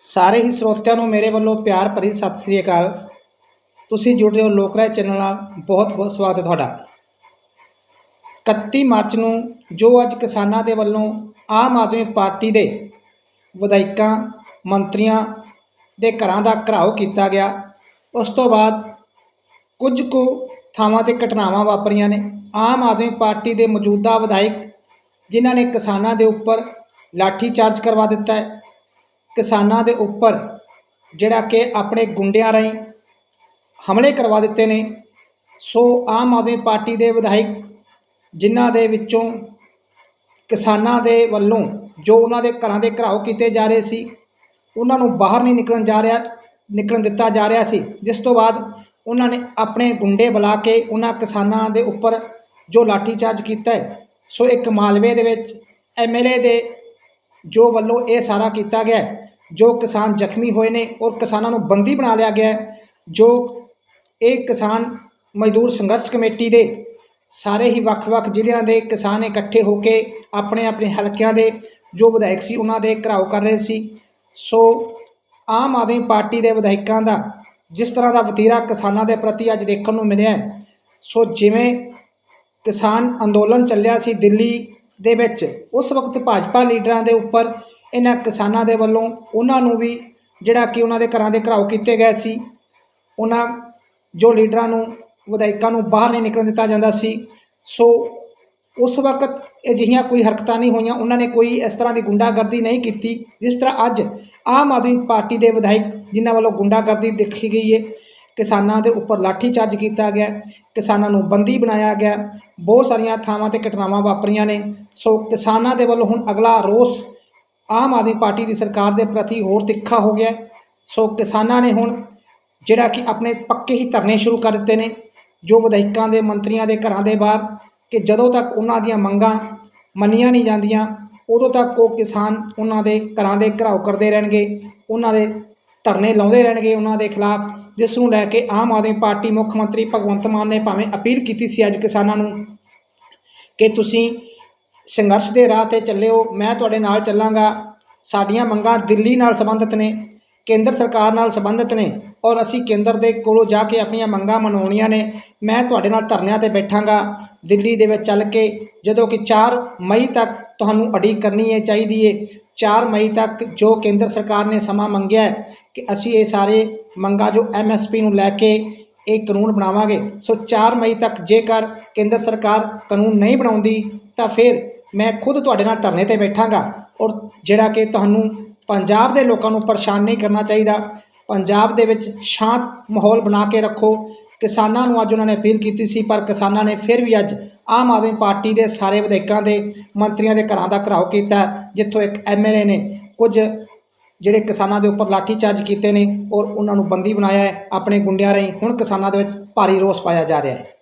ਸਾਰੇ ਹੀ ਸਰੋਤਿਆਂ ਨੂੰ ਮੇਰੇ ਵੱਲੋਂ ਪਿਆਰ ਭਰੀ ਸਤਿ ਸ੍ਰੀ ਅਕਾਲ। ਤੁਸੀਂ ਜੁੜ ਰਹੇ ਹੋ ਲੋਕ ਰਾਏ ਚੈਨਲ ਨਾਲ। ਬਹੁਤ ਬਹੁਤ ਸਵਾਗਤ ਹੈ ਤੁਹਾਡਾ। 31 ਮਾਰਚ ਨੂੰ ਜੋ ਅੱਜ ਕਿਸਾਨਾਂ ਦੇ ਵੱਲੋਂ ਆਮ ਆਦਮੀ ਪਾਰਟੀ ਦੇ ਵਿਧਾਇਕਾਂ, ਮੰਤਰੀਆਂ ਦੇ ਘਰਾਂ ਦਾ ਘਰਾਓ ਕੀਤਾ ਗਿਆ, ਉਸ ਤੋਂ ਬਾਅਦ ਕੁਝ ਕੁ ਥਾਵਾਂ ਤੇ ਘਟਨਾਵਾਂ ਵਾਪਰੀਆਂ ਨੇ। ਆਮ ਆਦਮੀ ਪਾਰਟੀ ਦੇ ਮੌਜੂਦਾ ਵਿਧਾਇਕ, ਜਿਨ੍ਹਾਂ ਨੇ ਕਿਸਾਨਾਂ ਦੇ ਉੱਪਰ ਲਾਠੀ ਚਾਰਜ ਕਰਵਾ ਦਿੱਤਾ ਹੈ। ਕਿਸਾਨਾਂ ਦੇ ਉੱਪਰ ਜਿਹੜਾ ਕਿ ਆਪਣੇ ਗੁੰਡਿਆਂ ਰਾਹੀਂ ਹਮਲੇ ਕਰਵਾ ਦਿੱਤੇ ਨੇ, ਸੋ ਆਮ ਆਦਮੀ ਪਾਰਟੀ ਦੇ ਵਿਧਾਇਕ ਜਿਨ੍ਹਾਂ ਦੇ ਵਿੱਚੋਂ ਕਿਸਾਨਾਂ ਦੇ ਵੱਲੋਂ ਜੋ ਉਹਨਾਂ ਦੇ ਘਰਾਂ ਦੇ ਘਰਾਓ ਕੀਤੇ ਜਾ ਰਹੇ ਸੀ, ਉਹਨਾਂ ਨੂੰ ਬਾਹਰ ਨਹੀਂ ਨਿਕਲਣ ਜਾ ਰਿਹਾ, ਨਿਕਲਣ ਦਿੱਤਾ ਜਾ ਰਿਹਾ ਸੀ, ਜਿਸ ਤੋਂ ਬਾਅਦ ਉਹਨਾਂ ਨੇ ਆਪਣੇ ਗੁੰਡੇ ਬੁਲਾ ਕੇ ਉਹਨਾਂ ਕਿਸਾਨਾਂ ਦੇ ਉੱਪਰ ਜੋ ਲਾਠੀਚਾਰਜ ਕੀਤਾ ਸੋ ਇੱਕ ਮਾਲਵੇ ਦੇ ਵਿੱਚ ਐਮਐਲਏ ਦੇ ਜੋ ਵੱਲੋਂ ਇਹ ਸਾਰਾ ਕੀਤਾ ਗਿਆ ਜੋ ਕਿਸਾਨ ਜ਼ਖਮੀ ਹੋਏ ਨੇ ਔਰ ਕਿਸਾਨਾਂ ਨੂੰ ਬੰਦੀ ਬਣਾ ਲਿਆ ਗਿਆ ਹੈ, ਜੋ ਇਹ ਕਿਸਾਨ ਮਜ਼ਦੂਰ ਸੰਘਰਸ਼ ਕਮੇਟੀ ਦੇ ਸਾਰੇ ਹੀ ਵੱਖ-ਵੱਖ ਜ਼ਿਲ੍ਹਿਆਂ ਦੇ ਕਿਸਾਨ ਇਕੱਠੇ ਹੋ ਕੇ ਆਪਣੇ ਆਪਣੇ ਹਲਕਿਆਂ ਦੇ ਜੋ ਵਿਧਾਇਕ ਸੀ ਉਹਨਾਂ ਦੇ ਘਰਾਓ ਕਰ ਰਹੇ ਸੀ। ਸੋ ਆਮ ਆਦਮੀ ਪਾਰਟੀ ਦੇ ਵਿਧਾਇਕਾਂ ਦਾ ਜਿਸ ਤਰ੍ਹਾਂ ਦਾ ਵਤੀਰਾ ਕਿਸਾਨਾਂ ਦੇ ਪ੍ਰਤੀ ਅੱਜ ਦੇਖਣ ਨੂੰ ਮਿਲਿਆ ਸੋ ਜਿਵੇਂ ਕਿਸਾਨ ਅੰਦੋਲਨ ਚੱਲਿਆ ਸੀ ਦਿੱਲੀ ਦੇ ਵਿੱਚ, ਉਸ ਵਕਤ ਭਾਜਪਾ ਲੀਡਰਾਂ ਦੇ ਉੱਪਰ ਇਹਨਾਂ ਕਿਸਾਨਾਂ ਦੇ ਵੱਲੋਂ ਉਹਨਾਂ ਨੂੰ ਵੀ ਜਿਹੜਾ ਕਿ ਉਹਨਾਂ ਦੇ ਘਰਾਂ ਦੇ ਘਰਾਓ ਕੀਤੇ ਗਏ ਸੀ, ਉਹਨਾਂ ਜੋ ਲੀਡਰਾਂ ਨੂੰ, ਵਿਧਾਇਕਾਂ ਨੂੰ ਬਾਹਰ ਨਹੀਂ ਨਿਕਲਣ ਦਿੱਤਾ ਜਾਂਦਾ ਸੀ। ਸੋ ਉਸ ਵਕਤ ਅਜਿਹੀਆਂ ਕੋਈ ਹਰਕਤਾਂ ਨਹੀਂ ਹੋਈਆਂ, ਉਹਨਾਂ ਨੇ ਕੋਈ ਇਸ ਤਰ੍ਹਾਂ ਦੀ ਗੁੰਡਾਗਰਦੀ ਨਹੀਂ ਕੀਤੀ, ਜਿਸ ਤਰ੍ਹਾਂ ਅੱਜ ਆਮ ਆਦਮੀ ਪਾਰਟੀ ਦੇ ਵਿਧਾਇਕ ਜਿਨ੍ਹਾਂ ਵੱਲੋਂ ਗੁੰਡਾਗਰਦੀ ਦੇਖੀ ਗਈ ਹੈ ਕਿਸਾਨਾਂ ਦੇ ਉੱਪਰ ਲਾਠੀ ਚਾਰਜ ਕੀਤਾ ਗਿਆ, ਕਿਸਾਨਾਂ ਨੂੰ ਬੰਦੀ ਬਣਾਇਆ ਗਿਆ, ਬਹੁਤ ਸਾਰੀਆਂ ਥਾਵਾਂ ਤੇ ਘਟਨਾਵਾਂ ਵਾਪਰੀਆਂ ਨੇ। ਸੋ ਕਿਸਾਨਾਂ ਦੇ ਵੱਲੋਂ ਹੁਣ ਅਗਲਾ ਰੋਸ ਆਮ ਆਦਮੀ ਪਾਰਟੀ ਦੀ ਸਰਕਾਰ ਦੇ ਪ੍ਰਤੀ ਹੋਰ ਤਿੱਖਾ ਹੋ ਗਿਆ ਸੋ ਕਿਸਾਨਾਂ ਨੇ ਹੁਣ ਜਿਹੜਾ ਕਿ ਆਪਣੇ ਪੱਕੇ ਹੀ ਧਰਨੇ ਸ਼ੁਰੂ ਕਰ ਦਿੱਤੇ ਨੇ, ਜੋ ਵਿਧਾਇਕਾਂ ਦੇ, ਮੰਤਰੀਆਂ ਦੇ ਘਰਾਂ ਦੇ ਬਾਹਰ ਕਿ ਜਦੋਂ ਤੱਕ ਉਹਨਾਂ ਦੀਆਂ ਮੰਗਾਂ ਮੰਨੀਆਂ ਨਹੀਂ ਜਾਂਦੀਆਂ, ਉਦੋਂ ਤੱਕ ਉਹ ਕਿਸਾਨ ਉਹਨਾਂ ਦੇ ਘਰਾਂ ਦੇ ਘਰਾਓ ਕਰਦੇ ਰਹਿਣਗੇ, ਉਹਨਾਂ ਦੇ ਧਰਨੇ ਲਾਉਂਦੇ ਰਹਿਣਗੇ ਉਹਨਾਂ ਦੇ ਖਿਲਾਫ, ਜਿਸ ਨੂੰ ਲੈ ਕੇ ਆਮ ਆਦਮੀ ਪਾਰਟੀ ਮੁੱਖ ਮੰਤਰੀ ਭਗਵੰਤ ਮਾਨ ਨੇ ਭਾਵੇਂ ਅਪੀਲ ਕੀਤੀ ਸੀ ਅੱਜ ਕਿਸਾਨਾਂ ਨੂੰ ਕਿ ਤੁਸੀਂ ਸੰਘਰਸ਼ ਦੇ ਰਾਹ ਤੇ ਚੱਲਿਓ, ਮੈਂ ਤੁਹਾਡੇ ਨਾਲ ਚੱਲਾਂਗਾ। ਸਾਡੀਆਂ ਮੰਗਾਂ ਦਿੱਲੀ ਨਾਲ ਸੰਬੰਧਿਤ ਨੇ, ਕੇਂਦਰ ਸਰਕਾਰ ਨਾਲ ਸੰਬੰਧਿਤ ਨੇ ਔਰ ਅਸੀਂ ਕੇਂਦਰ ਦੇ ਕੋਲੋਂ ਜਾ ਕੇ ਆਪਣੀਆਂ ਮੰਗਾਂ ਮਨਾਉਣੀਆਂ ਨੇ। ਮੈਂ ਤੁਹਾਡੇ ਨਾਲ ਧਰਨਿਆਂ ਤੇ ਬੈਠਾਂਗਾ। ਦਿੱਲੀ ਦੇ ਵਿੱਚ ਚੱਲ ਕੇ ਜਦੋਂ ਕਿ 4 ਮਈ ਤੱਕ ਤੁਹਾਨੂੰ ਅਡੀਕ ਕਰਨੀ ਹੈ ਚਾਹੀਦੀ ਹੈ 4 ਮਈ ਤੱਕ ਜੋ ਕੇਂਦਰ ਸਰਕਾਰ ਨੇ ਸਮਾਂ ਮੰਗਿਆ ਕਿ ਅਸੀਂ ਇਹ ਸਾਰੇ ਮੰਗਾਂ ਜੋ ਐਮਐਸਪੀ ਨੂੰ ਲੈ ਕੇ ਇਹ ਕਾਨੂੰਨ ਬਣਾਵਾਂਗੇ। ਸੋ 4 ਮਈ ਤੱਕ ਜੇਕਰ ਕੇਂਦਰ ਸਰਕਾਰ ਕਾਨੂੰਨ ਨਹੀਂ ਬਣਾਉਂਦੀ ਤਾਂ ਫਿਰ ਮੈਂ ਖੁਦ ਤੁਹਾਡੇ ਨਾਲ ਧਰਨੇ ਤੇ ਬੈਠਾਂਗਾ ਔਰ ਜਿਹੜਾ ਕਿ ਤੁਹਾਨੂੰ ਪੰਜਾਬ ਦੇ ਲੋਕਾਂ ਨੂੰ ਪਰੇਸ਼ਾਨ ਨਹੀਂ ਕਰਨਾ ਚਾਹੀਦਾ, ਪੰਜਾਬ ਦੇ ਵਿੱਚ ਸ਼ਾਂਤ ਮਾਹੌਲ ਬਣਾ ਕੇ ਰੱਖੋ। ਕਿਸਾਨਾਂ ਨੂੰ ਅੱਜ ਉਹਨਾਂ ਨੇ ਅਪੀਲ ਕੀਤੀ ਸੀ, ਪਰ ਕਿਸਾਨਾਂ ਨੇ ਫਿਰ ਵੀ ਅੱਜ ਆਮ ਆਦਮੀ ਪਾਰਟੀ ਦੇ ਸਾਰੇ ਵਿਧਾਇਕਾਂ ਦੇ ਮੰਤਰੀਆਂ ਦੇ ਘਰਾਂ ਦਾ ਘਰਾਓ ਕੀਤਾ, ਜਿੱਥੋਂ ਇੱਕ ਐਮਐਲਏ ਨੇ ਕੁਝ ਜਿਹੜੇ ਕਿਸਾਨਾਂ ਦੇ ਉੱਪਰ ਲਾਠੀ ਚਾਰਜ ਕੀਤੇ ਨੇ ਔਰ ਉਹਨਾਂ ਨੂੰ ਬੰਦੀ ਬਣਾਇਆ ਹੈ, ਆਪਣੇ ਗੁੰਡਿਆਂ ਰਾਹੀਂ ਹੁਣ ਕਿਸਾਨਾਂ ਦੇ ਵਿੱਚ ਭਾਰੀ ਰੋਸ ਪਾਇਆ ਜਾ ਰਿਹਾ ਹੈ।